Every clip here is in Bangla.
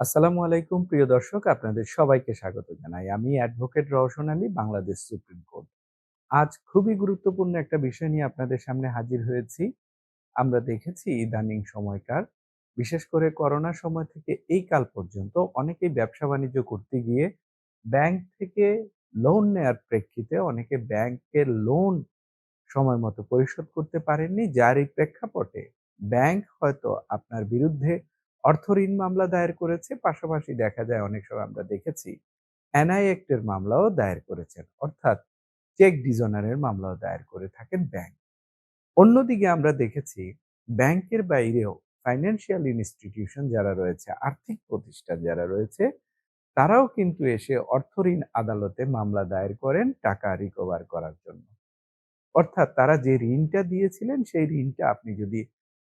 আসসালামু আলাইকুম, প্রিয় দর্শক, আপনাদের সবাইকে স্বাগত জানাই। আমি advocate Roushan Ali, Bangladesh supreme court. আজ খুবই গুরুত্বপূর্ণ একটা বিষয় নিয়ে আপনাদের সামনে হাজির হয়েছি। আমরা দেখেছি ইদানিং সময়কার, বিশেষ করে করোনা সময় থেকে এই কাল পর্যন্ত অনেকেই ব্যবসা বাণিজ্য করতে গিয়ে ব্যাংক থেকে লোন নেয়ার প্রেক্ষিতে অনেকে ব্যাংকের লোন সময় মতো পরিশোধ করতে পারেননি। যার এই প্রেক্ষাপটে ব্যাংক হয়তো আপনার বিরুদ্ধে অর্থ ঋণ মামলা দায়ের করেছে, পাশাপাশি দেখা যায় অনেক সময় আমরা দেখেছি এনআই অ্যাক্টের মামলাও দায়ের করেছেন। অর্থাৎ চেক ডিজনারের মামলাও দায়ের করে থাকেন ব্যাংক। অন্যদিকে আমরা দেখেছি ব্যাংকের বাইরেও ফাইন্যান্সিয়াল ইনস্টিটিউশন যারা রয়েছে, আর্থিক প্রতিষ্ঠান যারা রয়েছে, তারাও কিন্তু এসে অর্থ ঋণ আদালতে মামলা দায়ের করেন টাকা রিকভার করার জন্য। অর্থাৎ তারা যে ঋণটা দিয়েছিলেন, সেই ঋণটা আপনি যদি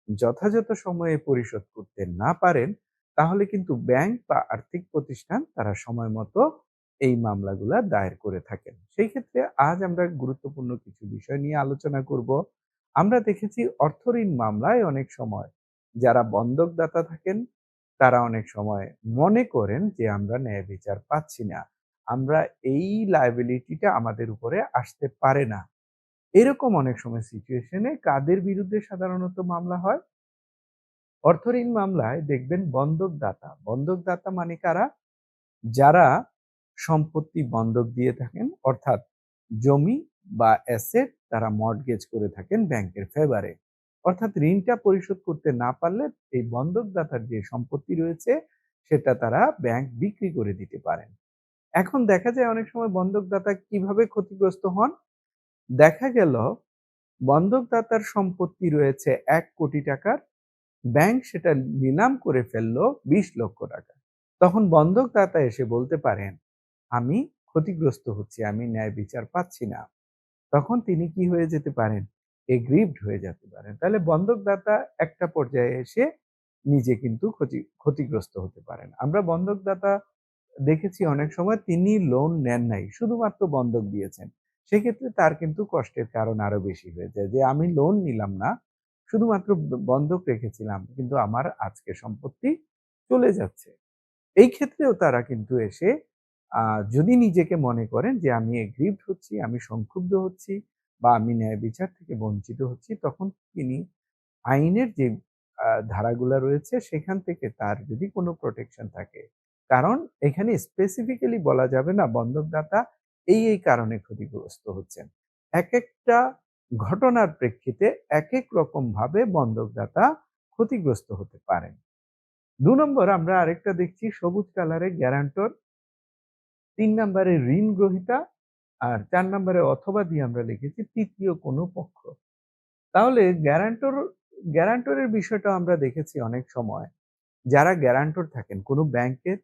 যথাযথ সময়ে পরিশোধ করতে না পারেন, তাহলে কিন্তু ব্যাংক বা আর্থিক প্রতিষ্ঠান তারা সময় মতো এই মামলাগুলা দায়ের করে থাকেন। সেই ক্ষেত্রে আজ আমরা গুরুত্বপূর্ণ কিছু বিষয় নিয়ে আলোচনা করব। আমরা দেখেছি অর্থ ঋণ মামলায় অনেক সময় যারা বন্ধকদাতা থাকেন, তারা অনেক সময় মনে করেন যে আমরা ন্যায় বিচার পাচ্ছি না। আমরা এই লাইবিলিটিটা আমাদের উপরে আসতে পারে না। এরকম অনেক সময় সিচুয়েশনে কাদের বিরুদ্ধে সাধারণত মামলা হয়? অর্থ ঋণ মামলায় দেখবেন বন্ধকদাতা বন্ধকদাতা মানে কারা? যারা সম্পত্তি বন্ধক দিয়ে থাকেন, অর্থাৎ জমি বা অ্যাসেট তারা মর্টগেজ করে থাকেন ব্যাংকের ফেভারে অর্থাৎ ঋণটা পরিশোধ করতে না পারলে এই বন্ধকদাতার যে সম্পত্তি রয়েছে, সেটা তারা ব্যাংক বিক্রি করে দিতে পারেন। এখন দেখা যায় অনেক সময় বন্ধকদাতা কীভাবে ক্ষতিগ্রস্ত হন? দেখা গেল বন্ধকদাতার সম্পত্তি রয়েছে এক কোটি টাকার। ব্যাংক সেটা নিলাম করে ফেলল বিশ লক্ষ টাকা। তখন বন্ধকদাতা এসে বলতে পারেন, আমি ক্ষতিগ্রস্ত হচ্ছি, আমি ন্যায় বিচার পাচ্ছি না। তখন তিনি কি হয়ে যেতে পারেন? এগ্রিভড হয়ে যেতে পারেন। তাহলে বন্ধকদাতা একটা পর্যায়ে এসে নিজে কিন্তু ক্ষতি, ক্ষতিগ্রস্ত হতে পারেন। আমরা বন্ধকদাতা দেখেছি অনেক সময় তিনি লোন নেন নাই, শুধুমাত্র বন্ধক দিয়েছেন। সেক্ষেত্রে তার কিন্তু কষ্টের কারণ আরও বেশি হয়ে যায়। যে আমি লোন নিলাম না, শুধুমাত্র বন্ধক রেখেছিলাম, কিন্তু আমার আজকে সম্পত্তি চলে যাচ্ছে। এই ক্ষেত্রেও তারা কিন্তু এসে যদি নিজেকে মনে করেন যে আমি এগ্রিভড হচ্ছি, আমি সংক্ষুব্ধ হচ্ছি বা আমি ন্যায় বিচার থেকে বঞ্চিত হচ্ছি, তখন তিনি আইনের যে ধারাগুলা রয়েছে, সেখান থেকে তার যদি কোনো প্রোটেকশন থাকে, কারণ এখানে স্পেসিফিক্যালি বলা যাবে না বন্ধকদাতা এই এই কারণে ক্ষতিগ্রস্ত হচ্ছেন। এক একটা ঘটনার প্রেক্ষিতে এক এক রকম ভাবে বন্ধকদাতা ক্ষতিগ্রস্ত হতে পারেন। দু নম্বর, আমরা আরেকটা দেখছি, সবুজ কালারে গ্যারান্টর। তিন নম্বরে ঋণ গ্রহিতা আর চার নম্বরে অথবা দিয়ে আমরা লিখেছি তৃতীয় কোনো পক্ষ। তাহলে গ্যারান্টর, গ্যারান্টরের বিষয়টা আমরা দেখেছি অনেক সময়। যারা গ্যারান্টর থাকেন, কোনো ব্যাংকের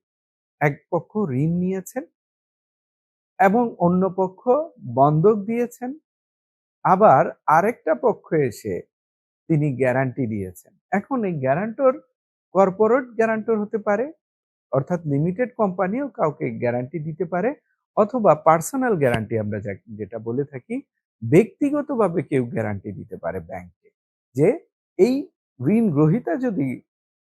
এক পক্ষ ঋণ নিয়েছেন এবং অন্য পক্ষ বন্ধক দিয়েছেন। আবার আরেকটা পক্ষ এসে তিনি গ্যারান্টি দিয়েছেন। এখন এই গ্যারান্টর কর্পোরেট গ্যারান্টর হতে পারে, অর্থাৎ লিমিটেড কোম্পানিও কাউকে গ্যারান্টি দিতে পারে, অথবা পার্সোনাল গ্যারান্টি আমরা যেটা বলে থাকি, ব্যক্তিগতভাবে কেউ গ্যারান্টি দিতে পারে ব্যাংকে। যে এই ঋণ গ্রহিতা যদি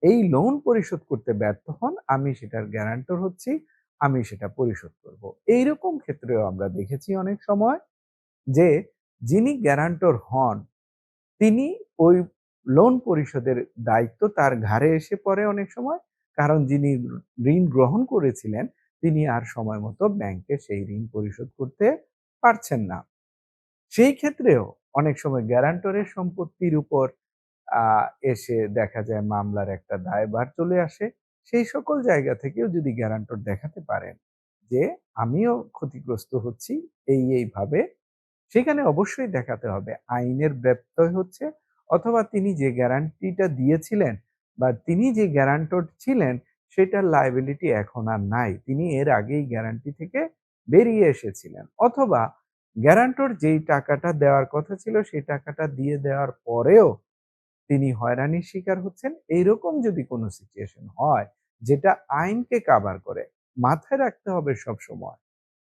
এই লোন পরিশোধ করতে ব্যর্থ হন, আমি সেটার গ্যারান্টর হচ্ছি। আমি সেটা পরিশোধ করব। এইরকম ক্ষেত্রেও আমরা দেখেছি অনেক সময় যে, যিনি গ্যারান্টর হন, তিনি ওই লোন পরিশোধের দায়িত্ব তার ঘাড়ে এসে পড়ে অনেক সময়। কারণ যিনি ঋণ গ্রহণ করেছিলেন, তিনি আর সময় মতো ব্যাংকে সেই ঋণ পরিশোধ করতে পারছেন না। সেই ক্ষেত্রেও অনেক সময় গ্যারান্টরের সম্পত্তির উপর এসে দেখা যায় মামলার একটা দায়ভার চলে আসে। সেই সকল জায়গা থেকেও যদি গ্যারান্টর দেখাতে পারেন যে আমিও ক্ষতিগ্রস্ত হচ্ছি এই এইভাবে সেখানে অবশ্যই দেখাতে হবে। আইনের ব্যত্যয় হচ্ছে অথবা তিনি যে গ্যারান্টিটা দিয়েছিলেন বা তিনি যে গ্যারান্টর ছিলেন সেটার লাইবিলিটি এখন আর নাই। তিনি এর আগেই গ্যারান্টি থেকে বেরিয়ে এসেছিলেন। অথবা গ্যারান্টর যেই টাকাটা দেওয়ার কথা ছিল, সেই টাকাটা দিয়ে দেওয়ার পরেও তিনি হয়রানির শিকার হচ্ছেন। এইরকম যদি কোনো সিচুয়েশন হয়, যেটা আইনকে কাবার করে, মাথায় রাখতে হবে সব সময়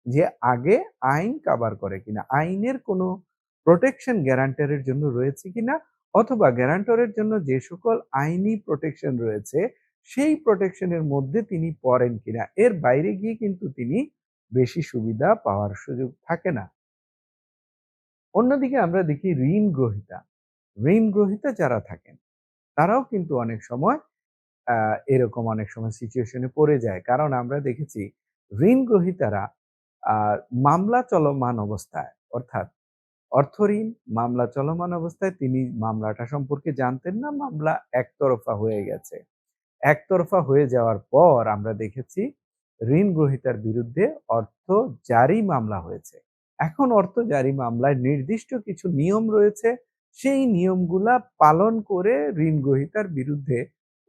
যে আগে আইন কাবার করে কিনা, আইনের কোনো প্রোটেকশন গ্যারান্টারের জন্য রয়েছে কিনা, অথবা গ্যারান্টরের জন্য যে সকল আইনি প্রোটেকশন রয়েছে, সেই প্রোটেকশনের মধ্যে তিনি পড়েন কিনা, এর বাইরে গিয়ে কিন্তু তিনি বেশি সুবিধা পাওয়ার সুযোগ থাকে না। অন্যদিকে আমরা দেখি ঋণ গ্রহিতা। ঋণ গ্রহিতা যারা থাকেন, তারাও কিন্তু অনেক সময় এরকম অনেক সময় সিচুয়েশনে পড়ে যায়। কারণ আমরা দেখেছি, ঋণ গ্রহিতারা মামলা চলমান অবস্থায়, অর্থাৎ অর্থ ঋণ, মামলা চলমান অবস্থায় তিনি মামলাটা সম্পর্কে জানতেন না, মামলা একতরফা হয়ে গেছে। একতরফা হয়ে যাওয়ার পর আমরা দেখেছি, ঋণ গ্রহীতার বিরুদ্ধে অর্থ জারি মামলা হয়েছে। এখন অর্থ জারি মামলায় নির্দিষ্ট কিছু নিয়ম রয়েছে সেই নিয়মগুলা পালন করে ঋণ গ্রহীতার বিরুদ্ধে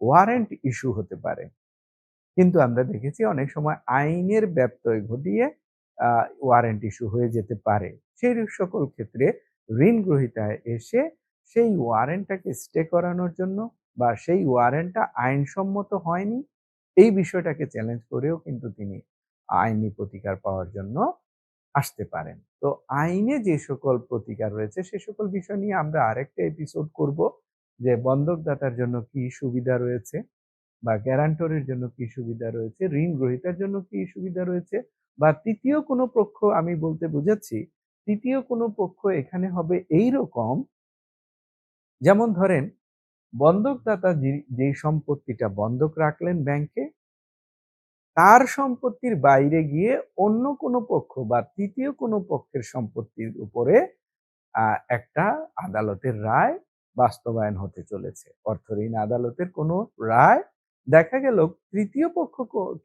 ওয়ারেন্ট ইস্যু হতে পারে। কিন্তু আমরা দেখেছি অনেক সময় আইনের ব্যত্যয় ঘটিয়ে ওয়ারেন্ট ইস্যু হয়ে যেতে পারে। সেই সকল ক্ষেত্রে ঋণ গ্রহীতায় এসে সেই ওয়ারেন্টটাকে স্টে করানোর জন্য বা সেই ওয়ারেন্টটা আইনসম্মত হয়নি, এই বিষয়টাকে চ্যালেঞ্জ করেও কিন্তু তিনি আইনি প্রতিকার পাওয়ার জন্য আসতে পারেন। তো আইনে যে সকল প্রতিকার রয়েছে, সে সকল বিষয় নিয়ে আমরা আরেকটা এপিসোড করব যে বন্ধকদাতার জন্য কি সুবিধা রয়েছে বা গ্যারান্টরের জন্য কি সুবিধা রয়েছে, ঋণ গ্রহীতার জন্য কি সুবিধা রয়েছে বা তৃতীয় কোনো পক্ষ আমি বলতে বুঝাচ্ছি, তৃতীয় কোনো পক্ষ এখানে হবে এই রকম যেমন ধরেন বন্ধকদাতা যে- সম্পত্তিটা বন্ধক রাখলেন ব্যাংকে তার সম্পত্তির বাইরে গিয়ে অন্য কোনো পক্ষ বা তৃতীয় কোনো পক্ষের সম্পত্তির উপরে একটা আদালতের রায় বাস্তবায়ন হতে চলেছে। অর্থ ঋণ আদালতের কোনো রায় দেখা গেল তৃতীয় পক্ষ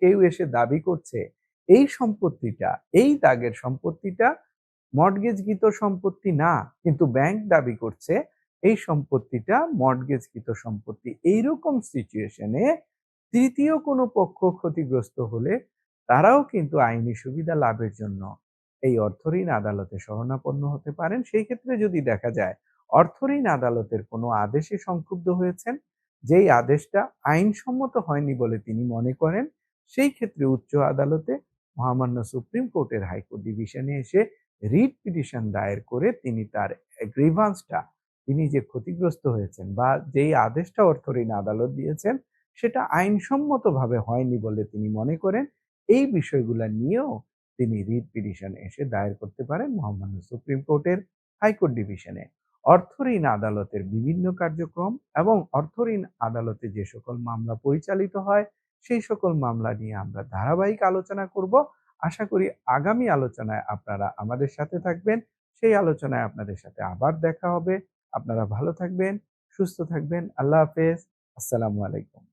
কেউ এসে দাবি করছে, এই সম্পত্তিটা, এই দাগের সম্পত্তিটা মর্টগেজকৃত সম্পত্তি না, কিন্তু ব্যাংক দাবি করছে, এই সম্পত্তিটা মর্টগেজকৃত সম্পত্তি। এইরকম সিচুয়েশনে তৃতীয় কোনো পক্ষ ক্ষতিগ্রস্ত হলে তারাও কিন্তু আইনি সুবিধা লাভের জন্য এই অর্থঋণ আদালতে শরণাপন্ন হতে পারেন। সেই ক্ষেত্রে যদি দেখা যায় অর্থঋণ আদালতের কোনো আদেশে সংক্ষুব্ধ হয়েছেন, যেই আদেশটা আইনসম্মত হয়নি বলে তিনি মনে করেন, সেই ক্ষেত্রে উচ্চ আদালতে মহামান্য সুপ্রিম কোর্টের হাইকোর্ট ডিভিশনে এসে রিট পিটিশন দায়ের করে তিনি তার গ্রিভান্সটা, তিনি যে ক্ষতিগ্রস্ত হয়েছেন বা যেই আদেশটা অর্থঋণ আদালত দিয়েছেন সেটা আইনসম্মতভাবে হয়নি বলে তিনি মনে করেন। এই বিষয়গুলো নিয়েও তিনি রিট পিটিশন এসে দায়ের করতে পারেন মহামান্য সুপ্রিম কোর্টের হাইকোর্ট ডিভিশনে। অর্থঋণ আদালতের বিভিন্ন কার্যক্রম এবং অর্থঋণ আদালতে যে সকল মামলা পরিচালিত হয়, সেই সকল মামলা নিয়ে আমরা ধারাবাহিক আলোচনা করব। আশা করি আগামী আলোচনায় আপনারা আমাদের সাথে থাকবেন। সেই আলোচনায় আপনাদের সাথে আবার দেখা হবে। আপনারা ভালো থাকবেন, সুস্থ থাকবেন। আল্লাহ হাফেজ। আসসালামু আলাইকুম।